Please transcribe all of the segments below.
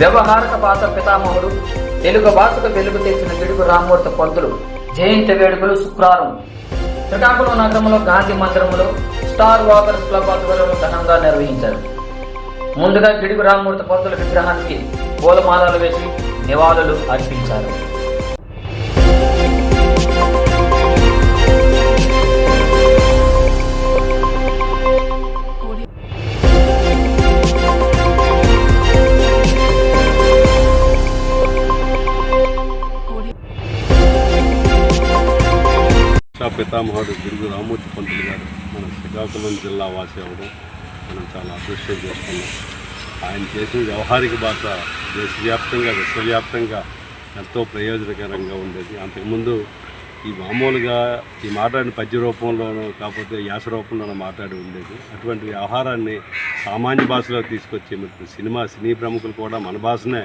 వ్యవహారక భాష పితామహుడు తెలుగు భాషకు వెలుగు తెచ్చిన గిడుగు రామ్మూర్తి పంతులు జయంతి వేడుకలు శుక్రవారం. శ్రీకాకుళం నగరంలో గాంధీ మందిరంలో స్టార్ వాకర్స్ క్లబ్ ఆధ్వర్యంలో ఘనంగా నిర్వహించారు. ముందుగా గిడుగు రామూర్తి పంతుల విగ్రహానికి పూలమాలలు వేసి నివాళులు అర్పించారు. పితామహుడు గురుగు రామూర్తి పంతులు గారు మన శ్రీకాకుళం జిల్లా వాసి అవ్వడం మనం చాలా అదృష్టం చేసుకున్నాం. ఆయన చేసిన వ్యవహారిక భాష దేశవ్యాప్తంగా విశ్వవ్యాప్తంగా ఎంతో ప్రయోజనకరంగా ఉండేది. అంతకుముందు ఈ మామూలుగా ఈ మాట్లాడిన పద్య రూపంలోనూ కాకపోతే యాస రూపంలోనూ మాట్లాడి ఉండేది. అటువంటి వ్యవహారాన్ని సామాన్య భాషలో తీసుకొచ్చి సినిమా సినీ ప్రముఖులు కూడా మన భాషనే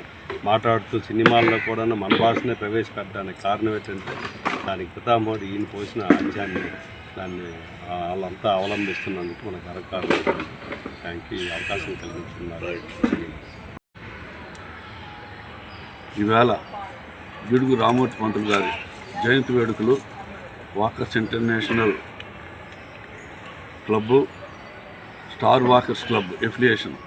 మాట్లాడుతూ సినిమాల్లో కూడా మన భాషనే ప్రవేశపెట్టడానికి కారణం ఏంటంటే దానికి పితామహుడు ఈయన పోసిన అంశాన్ని దాన్ని వాళ్ళంతా అవలంబిస్తున్నందుకు మనకు అరకారు థ్యాంక్ యూ అవకాశం కలిగించుకున్నారు. ఈవేళ గిడుగు రామూర్తి పంతులు గారి జయంతి వేడుకలు walkers international club star walkers club affiliation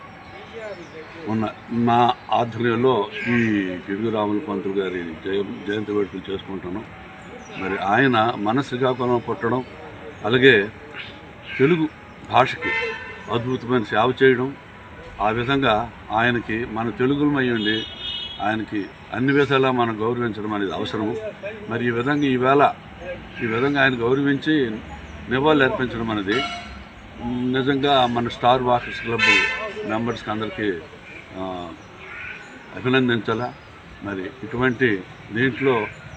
ఉన్న నా ఆధ్వర్యంలో ఈ గిడుగు రాముల పంతులు గారి జయ జయంతి వేడుకలు చేసుకుంటున్నాం. మరి ఆయన మన శ్రీకాకుళం పుట్టడం అలాగే తెలుగు భాషకి అద్భుతమైన సేవ చేయడం ఆ విధంగా ఆయనకి మన తెలుగులమై ఉండి ఆయనకి అన్ని విధాలా మనం గౌరవించడం అనేది అవసరం మరి ఈ విధంగా ఈవేళ ఈ విధంగా ఆయన గౌరవించి నివాళులు అర్పించడం అనేది నిజంగా మన స్టార్ వాకర్స్ క్లబ్ మెంబర్స్కి అందరికీ అభినందించాలా? మరి ఇటువంటి దీంట్లో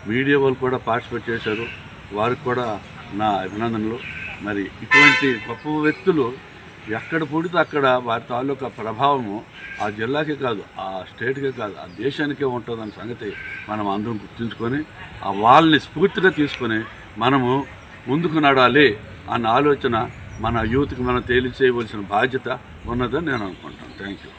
మీడియా వాళ్ళు కూడా పార్టిసిపేట్ చేశారు. వారికి కూడా నా అభినందనలు. మరి ఇటువంటి గొప్ప వ్యక్తులు ఎక్కడ పుడితే అక్కడ వారి తాలూకా ప్రభావము ఆ జిల్లాకే కాదు ఆ స్టేట్కే కాదు ఆ దేశానికే ఉంటుందన్న సంగతి మనం అందరం గుర్తుంచుకొని ఆ వాళ్ళని స్ఫూర్తిగా తీసుకొని మనము ముందుకు నడాలి అన్న ఆలోచన మన యూత్కి మనం తేలిచేయవలసిన బాధ్యత ఉన్నదని నేను అనుకుంటాను థ్యాంక్ యూ